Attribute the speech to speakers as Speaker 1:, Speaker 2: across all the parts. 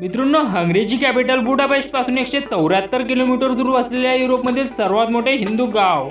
Speaker 1: मित्रांनो हंगरीची कॅपिटल बुडापेस्टपासून एकशे चौऱ्याहत्तर किलोमीटर दूर असलेल्या युरोपमधील सर्वात मोठे हिंदू गाव.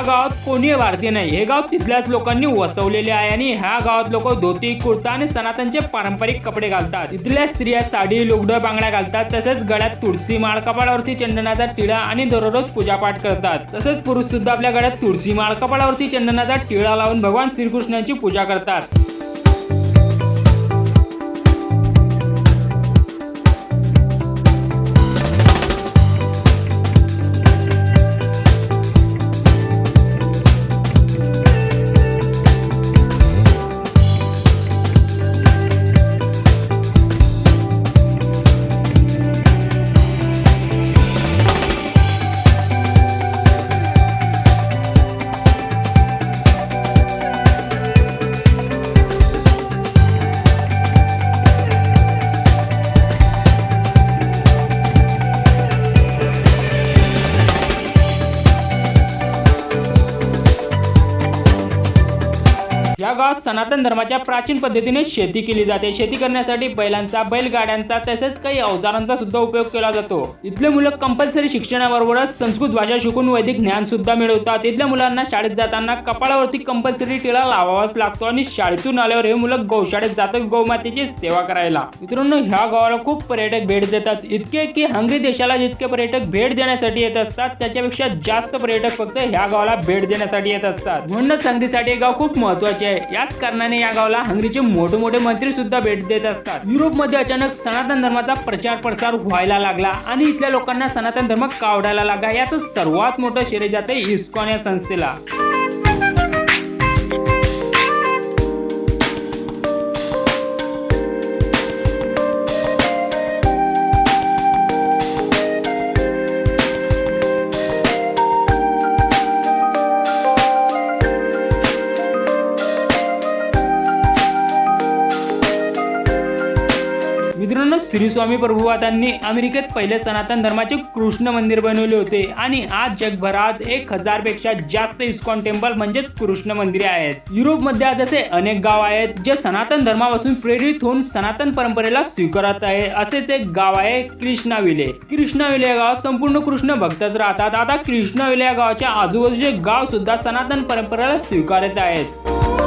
Speaker 1: ह्या गावात कोणी भारतीय नाही. हे गाव तिथल्याच लोकांनी वसवलेले आहे आणि ह्या गावात लोक धोती कुर्ता आणि सनातनचे पारंपरिक कपडे घालतात. इथल्या स्त्रिया साडी लुगडं बांगड्या घालतात. तसेच गळ्यात तुळशी माळ कपाळावरती चंदनाचा टिळा आणि दररोज पूजापाठ करतात. तसेच पुरुष सुद्धा आपल्या गळ्यात तुळशी माळ कपाळावरती चंदनाचा टिळा लावून भगवान श्रीकृष्णांची पूजा करतात. या गावात सनातन धर्माच्या प्राचीन पद्धतीने शेती केली जाते. शेती करण्यासाठी बैलांचा बैलगाड्यांचा तसेच काही अवजारांचा सुद्धा उपयोग केला जातो. इथले मुलं कंपल्सरी शिक्षणाबरोबरच संस्कृत भाषा शिकून वैदिक ज्ञान सुद्धा मिळवतात. इथल्या मुलांना शाळेत जाताना कपाळावरती कंपल्सरी टिळा लावावाच लागतो आणि शाळेतून आल्यावर हे मुलं गौशाळेत जातात गौमातेची सेवा करायला. मित्रांनो ह्या गावाला खूप पर्यटक भेट देतात. इतके की हंगरी देशाला जितके पर्यटक भेट देण्यासाठी येत असतात त्याच्यापेक्षा जास्त पर्यटक फक्त ह्या गावाला भेट देण्यासाठी येत असतात. म्हणूनच हंगरीसाठी हे गाव खूप महत्त्वाचे आहे. याच कारणाने या गावाला हंगरीचे मोठे मोठे मंत्री सुद्धा भेट देत असतात. युरोपमध्ये अचानक सनातन धर्माचा प्रचार प्रसार व्हायला लागला आणि इथल्या लोकांना सनातन धर्म कावडायला लागला. याचं सर्वात मोठं श्रेय जाते इस्कॉन या संस्थेला. श्री स्वामी प्रभुवादांनी अमेरिकेत पहिले सनातन धर्माचे कृष्ण मंदिर बनवले होते. आणि आज जगभरात एक हजारपेक्षा जास्त इस्कॉन टेम्पल म्हणजेच कृष्ण मंदिरे आहेत. युरोपमध्ये आज असे अनेक गाव आहेत जे सनातन धर्मापासून प्रेरित होऊन सनातन परंपरेला स्वीकारत आहे. असे एक गाव आहे कृष्णाविले. कृष्णाविले या गावात संपूर्ण कृष्ण भक्तच राहतात. आता कृष्णाविले या गावाच्या आजूबाजूचे गाव सुद्धा सनातन परंपरेला स्वीकारत आहेत.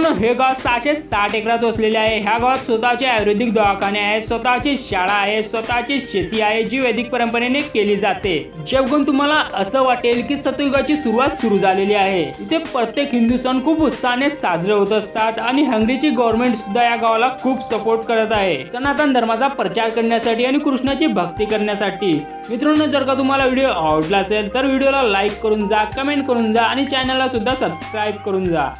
Speaker 1: मित्रांनो हे गाव सहाशे साठ एकरात वसलेले आहे. ह्या गावात स्वतःचे आयुर्वेदिक दवाखाने आहेत स्वतःची शाळा आहे स्वतःची शेती आहे जी वैदिक परंपरेने केली जाते. जेवघून तुम्हाला असं वाटेल की सतयुगाची सुरुवात सुरू झालेली आहे. इथे प्रत्येक हिंदू सण खूप उत्साहाने साजरे होत असतात आणि हंगरीची गव्हर्नमेंट सुद्धा या गावाला खूप सपोर्ट करत आहे. सनातन धर्माचा प्रचार करण्यासाठी आणि कृष्णाची भक्ती करण्यासाठी. मित्रांनो जर का तुम्हाला व्हिडिओ आवडला असेल तर व्हिडिओला लाईक करून जा कमेंट करून जा आणि चॅनलला सुद्धा सबस्क्राईब करून जा.